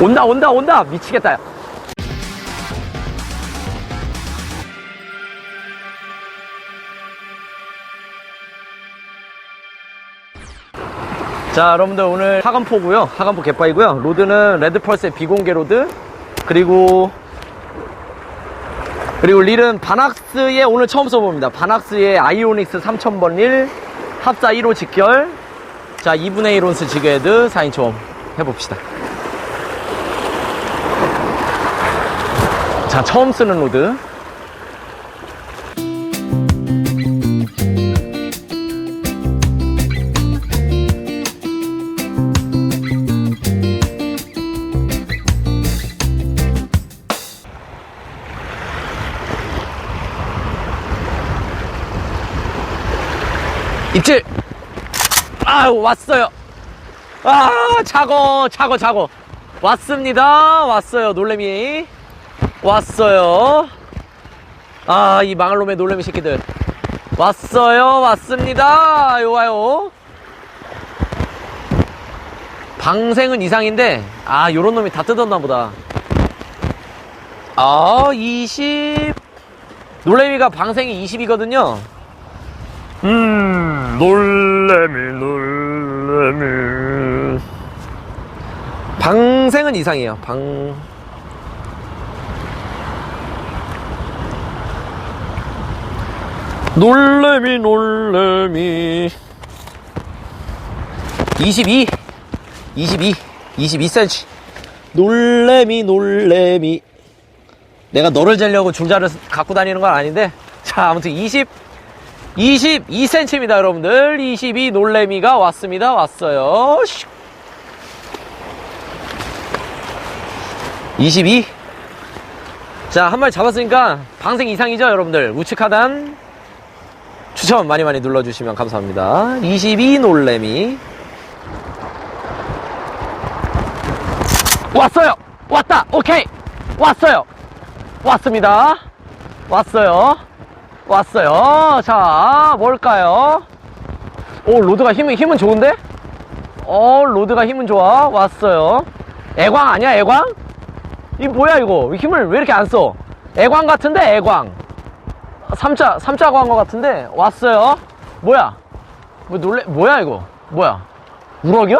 온다 온다 온다. 미치겠다. 자 여러분들 오늘 하간포고요. 하간포 갯바이고요. 로드는 레드펄스의 비공개 로드. 그리고 그리고 릴은 바낙스의 오늘 처음 써봅니다. 바낙스의 아이오닉스 3000번 릴 합사 1호 직결. 자 2분의 1 온스 지그헤드 4인치 홈 해봅시다 자 처음 쓰는 로드. 입질! 아유 왔어요. 아 차고 차고 차고 왔습니다. 왔어요 놀래미 왔어요 아 이 망할 놈의 놀래미 새끼들 왔어요 왔습니다 요 와요 방생은 이상인데 아 요런 놈이 다 뜯었나 보다 아 20 놀래미가 방생이 20이거든요 음, 놀래미, 놀래미. 방생은 이상해요. 방. 놀래미, 놀래미. 22. 22. 22cm. 놀래미, 놀래미. 내가 너를 재려고 줄자를 갖고 다니는 건 아닌데. 자, 아무튼 20. 22cm입니다, 여러분들. 22 놀래미가 왔습니다. 왔어요. 슉. 22. 자, 한 마리 잡았으니까 방생 이상이죠, 여러분들. 우측 하단 추천 많이 많이 눌러주시면 감사합니다. 22 놀래미. 왔어요! 왔다! 오케이! 왔어요! 왔습니다. 왔어요. 왔어요. 자, 뭘까요? 오, 로드가 힘은, 힘은 좋은데? 어, 로드가 힘은 좋아. 왔어요. 애광 아니야, 애광? 이 뭐야, 이거? 힘을 왜 이렇게 안 써? 애광 같은데, 애광. 삼자, 삼자 광거 같은데? 왔어요. 뭐야? 뭐 놀래, 뭐야, 이거? 뭐야? 우럭이요?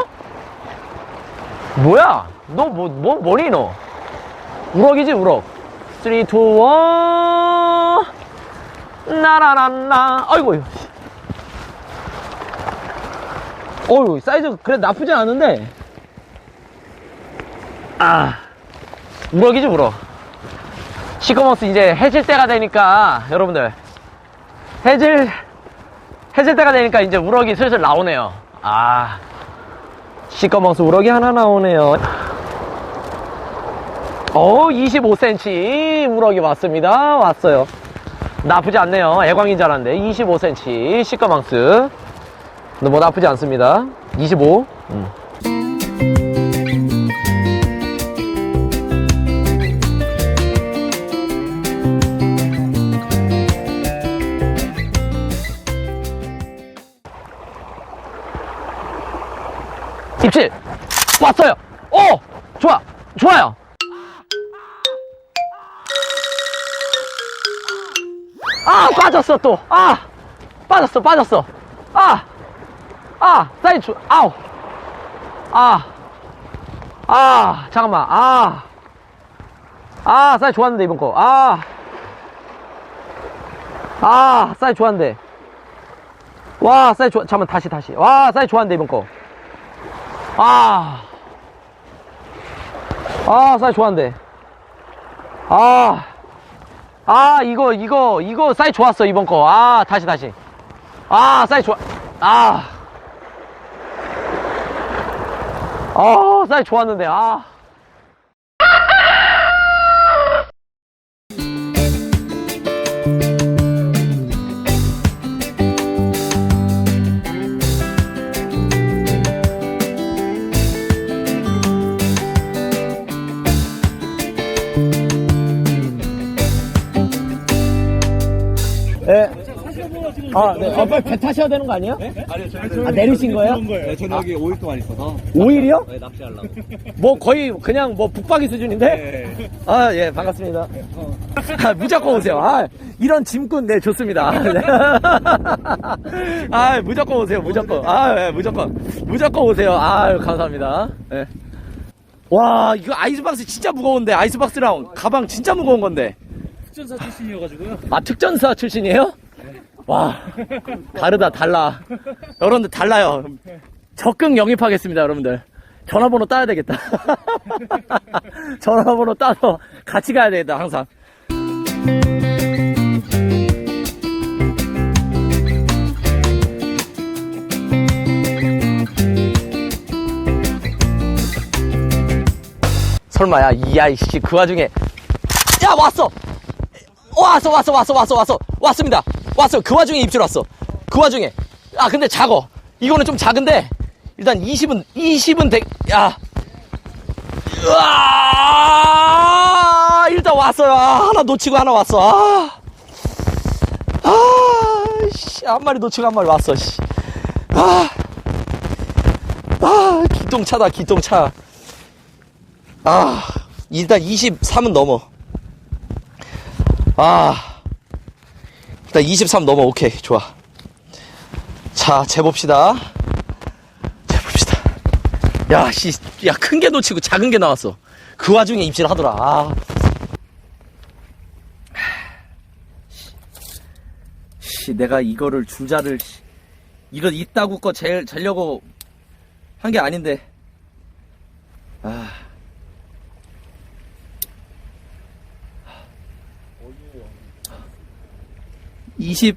뭐야? 너 뭐, 뭐, 뭐니, 너? 우럭이지, 우럭. 3, 2, 1. 나라란나 아이고 어휴 사이즈 그래 나쁘지 않은데 아 우럭이지 우럭 시커먼스 이제 해질 때가 되니까 여러분들 해질 해질 때가 되니까 이제 우럭이 슬슬 나오네요 아 시커먼스 우럭이 하나 나오네요 어 25cm 우럭이 왔습니다 왔어요 나쁘지 않네요. 애광인 줄 알았는데 25cm 시커망스. 근데 뭐 나쁘지 않습니다. 25. 음. 입질 왔어요. 오 좋아 좋아요. 아 빠졌어 또 아 빠졌어 빠졌어 아아 사이즈 아우 아 아, 잠깐만 아 아, 사이즈 좋았는데, 이번 거. 아. 아, 사이즈 좋았는데. 와, 사이즈 좋아. 잠깐만, 다시, 다시. 와, 사이즈 좋았는데, 이번 거. 아. 아, 사이즈 좋았는데. 아. 아 이거 이거 이거 사이즈 좋았어 이번 거 아 다시 다시 아 사이즈 좋아 아 어, 사이즈 좋았는데 아 예. 아, 네. 아, 빨리 배 타셔야 되는 거 아니에요? 아니요, 저는 아, 내리신 거예요? 네, 저는 여기 5일 동안 있어서 5일이요? 네, 납치하려고. 뭐 거의 그냥 뭐 북박이 수준인데? 네. 아, 예, 반갑습니다. 아, 무조건 오세요. 아, 이런 짐꾼, 네, 좋습니다. 네. 아, 무조건 오세요, 무조건. 아, 예, 무조건. 무조건 오세요. 아, 감사합니다. 예. 와, 이거 아이스박스 진짜 무거운데, 아이스박스랑 가방 진짜 무거운 건데. 특전사 출신이어가지고요. 아, 특전사 출신이에요? 와, 다르다, 달라. 여러분들 달라요. 적극 영입하겠습니다, 여러분들. 전화번호 따야 되겠다. 전화번호 따서 같이 가야 되겠다, 항상. 설마야, 이야, 이씨, 그 와중에. 야, 왔어! 왔어, 왔어, 왔어, 왔어, 왔어. 왔습니다. 왔어. 그 와중에 입질 왔어. 그 와중에. 아, 근데 작어. 이거는 좀 작은데, 일단 20은, 20은 되, 야. 으아! 일단 왔어요. 아, 하나 놓치고 하나 왔어. 아. 아, 씨. 한 마리 놓치고 한 마리 왔어, 씨. 아. 아, 기똥차다, 기똥차. 아, 일단 23은 넘어. 아, 일단 23 넘어. 오케이, 좋아. 자, 재봅시다. 재봅시다. 야, 씨, 야, 큰 게 놓치고 작은 게 나왔어. 그 와중에 입질 하더라. 아. 씨, 내가 이거를 줄자를, 씨, 이거 이따구 거 재, 재려고 한 게 아닌데. 아. 이십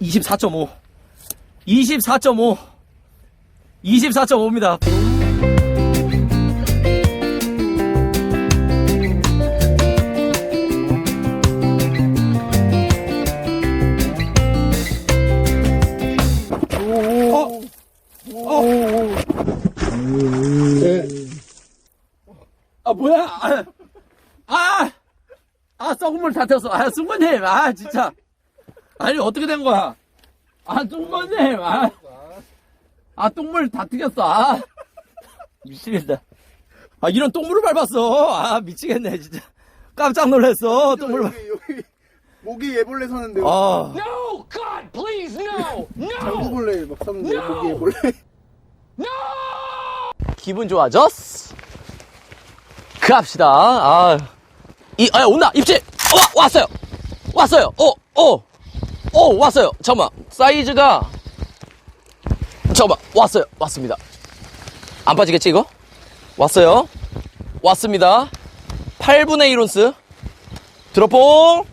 24.5 24.5 24.5입니다. 아 뭐야? 아, 아, 아 썩은 물다 튀었어. 아 승관님. 아 진짜. 아니 어떻게 된 거야? 아 똥머님. 아, 아 똥물 다 튀겼어. 아. 미치겠다. 아 이런 똥물을 밟았어. 아 미치겠네 진짜. 깜짝 놀랐어 똥물 밟... 여기 여기 모기 애벌레 사는데 아. No, God, please, no, no, 장구벌레 막 사는데 No! 모기 애벌레. 기분 좋아졌어? 그합시다. 아, 이, 아 온다. 입질. 와, 왔어요. 왔어요. 어 어. 어 왔어요. 잠깐만. 사이즈가. 잠깐만. 왔어요. 왔습니다. 안 빠지겠지 이거? 왔어요. 왔습니다. 8분의 1온스. 드롭봉.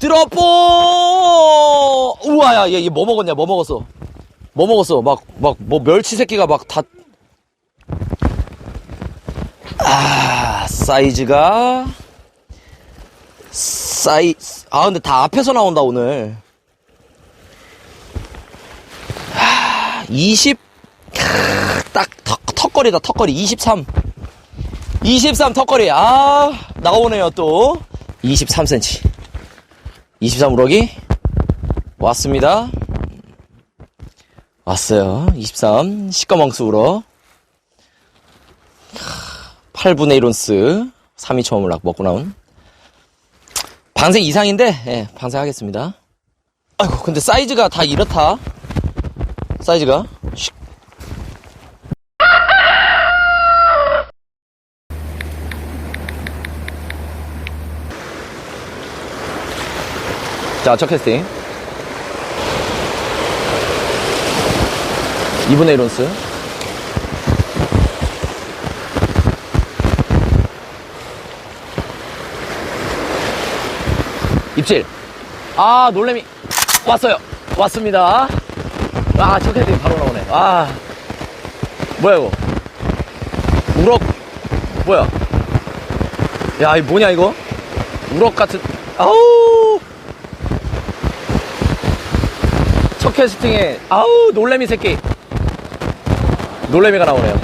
드롭봉! 우와 야얘 뭐 먹었냐 뭐 먹었어? 뭐 먹었어? 막 막 뭐 멸치 새끼가 막 다. 아 사이즈가 사이 아 근데 다 앞에서 나온다 오늘 20, 딱, 턱, 턱걸이다, 턱걸이. 23. 23 턱걸이. 아, 나오네요, 또. 23cm. 23 우럭이 왔습니다. 왔어요. 23. 시꺼먼스 우럭. 8분의 1온스. 3위 처음을 먹고 나온. 방생 이상인데, 예, 방생하겠습니다. 아이고, 근데 사이즈가 다 이렇다. 사이즈가 슉. 자, 첫 캐스팅 2분의 1온스 입질 아 놀래미 왔어요 왔습니다 아, 첫 헤딩 바로 나오네. 아. 뭐야, 이거? 우럭, 뭐야? 야, 이 뭐냐, 이거? 우럭 같은, 아우! 첫 캐스팅에, 아우, 놀래미 새끼. 놀래미가 나오네요.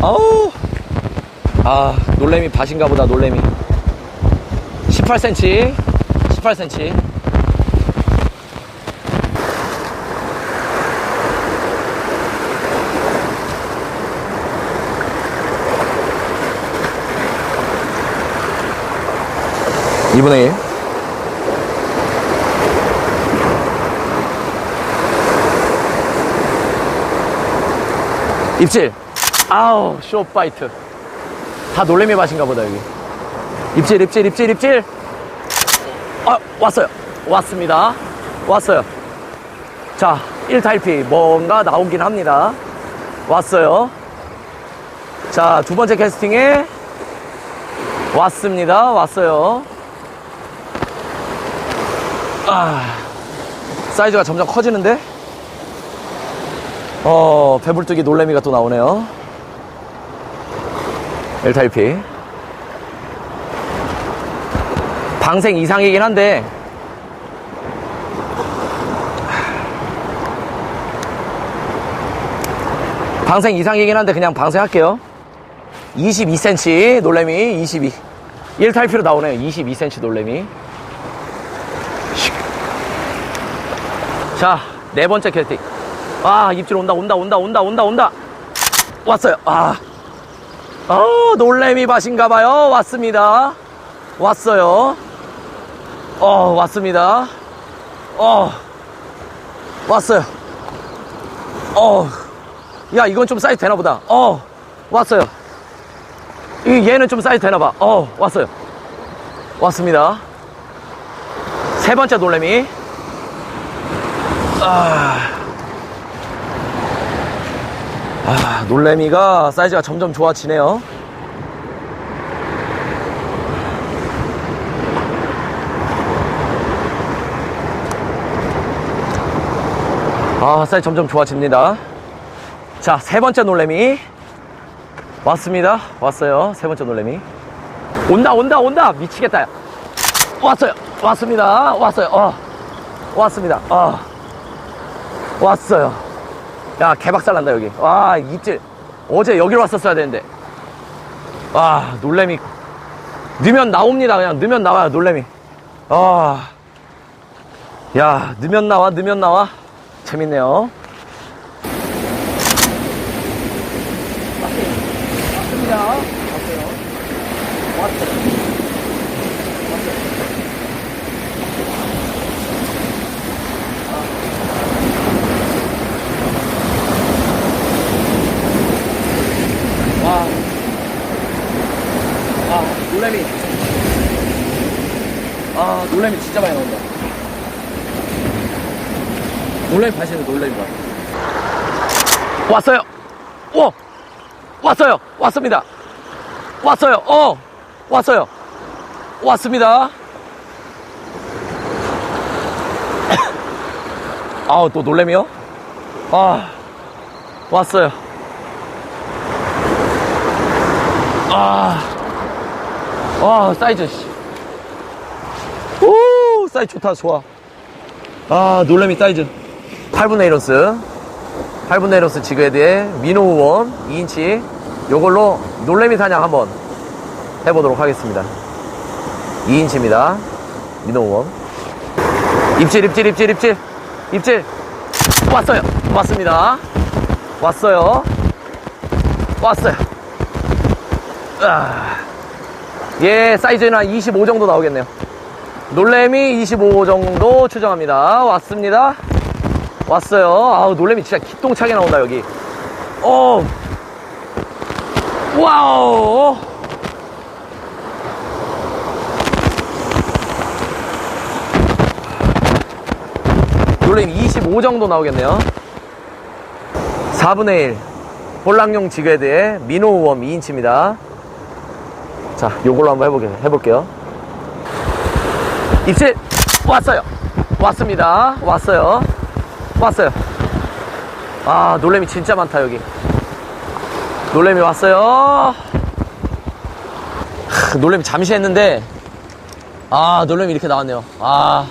아우! 아, 놀래미 밭인가 보다, 놀래미. 18cm 18cm 2분의 1 입질. 아우 쇼파이트. 다 놀래미 맛인가 보다 여기. 입질, 입질, 입질, 입질. 아, 왔어요. 왔습니다. 왔어요. 자, 1타일피. 뭔가 나오긴 합니다. 왔어요. 자, 두 번째 캐스팅에 왔습니다. 왔어요. 아, 사이즈가 점점 커지는데? 어, 배불뚝이 놀래미가 또 나오네요. 1타일피. 방생 이상이긴 한데, 방생 이상이긴 한데 그냥 방생할게요. 22cm 놀래미 22. 1탈피로 나오네요. 22cm 놀래미. 자, 네 번째 캐스팅. 아, 입질 온다, 온다, 온다, 온다, 온다, 온다. 왔어요. 아. 어, 놀래미 밭인가봐요. 왔습니다. 왔어요. 어, 왔습니다. 어, 왔어요. 어, 야, 이건 좀 사이즈 되나보다. 어, 왔어요. 이 얘는 좀 사이즈 되나봐. 어, 왔어요. 왔습니다. 세 번째 놀래미. 아, 아, 놀래미가 사이즈가 점점 좋아지네요. 아, 사이즈 점점 좋아집니다. 자, 세 번째 놀래미. 왔습니다. 왔어요. 세 번째 놀래미. 온다, 온다, 온다. 미치겠다. 야. 왔어요. 왔습니다. 왔어요. 어. 왔습니다. 어. 왔어요. 야, 개박살 난다, 여기. 와, 입질. 어제 여기로 왔었어야 되는데. 와, 놀래미. 넣으면 나옵니다. 그냥 넣으면 나와요, 놀래미. 아. 야, 넣으면 나와, 넣으면 나와. 재밌네요. 와. 아, 놀래미. 아, 놀래미 진짜 많이 나온다. 놀래미 파시는 놀래미 봐. 왔어요. 오! 왔어요. 왔습니다. 왔어요. 어! 왔어요. 왔습니다. 아우, 또 놀래미요? 아, 왔어요. 아, 와, 사이즈, 씨. 오, 사이즈 좋다, 좋아. 아, 놀래미 사이즈. 8분의 1오스. 8분의 1오스 지그헤드의 미노우 원 2인치. 요걸로 놀래미 사냥 한번 해보도록 하겠습니다. 2인치입니다. 미노우 원. 입질, 입질, 입질, 입질. 입질. 왔어요. 왔습니다. 왔어요. 왔어요. 아, 예, 사이즈는 한 25 정도 나오겠네요. 놀래미 25 정도 추정합니다. 왔습니다. 왔어요. 아우, 놀래미 진짜 기똥차게 나온다, 여기. 어 와우. 놀래미 25 정도 나오겠네요. 4분의 1. 볼락용 지그헤드의 미노우엄 2인치입니다. 자, 요걸로 한번 해보게, 해볼게요. 입질! 왔어요! 왔습니다. 왔어요. 왔어요. 아, 놀래미 진짜 많다, 여기. 놀래미 왔어요. 하, 놀래미 잠시 했는데, 아, 놀래미 이렇게 나왔네요. 아,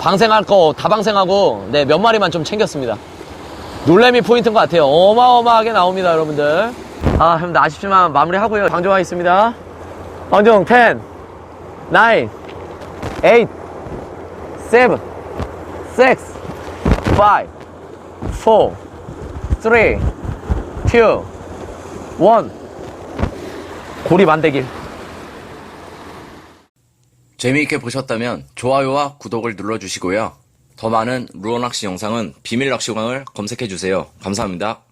방생할 거 다 방생하고, 네, 몇 마리만 좀 챙겼습니다. 놀래미 포인트인 것 같아요. 어마어마하게 나옵니다, 여러분들. 아, 여러분들 아쉽지만 마무리하고요. 방종하겠습니다. 방종 10, 9, 8, 7, 6, 5, 4, 3, 2, 1. 고리 만대길. 재미있게 보셨다면 좋아요와 구독을 눌러주시고요. 더 많은 루어 낚시 영상은 비밀 낚시광을 검색해주세요. 감사합니다.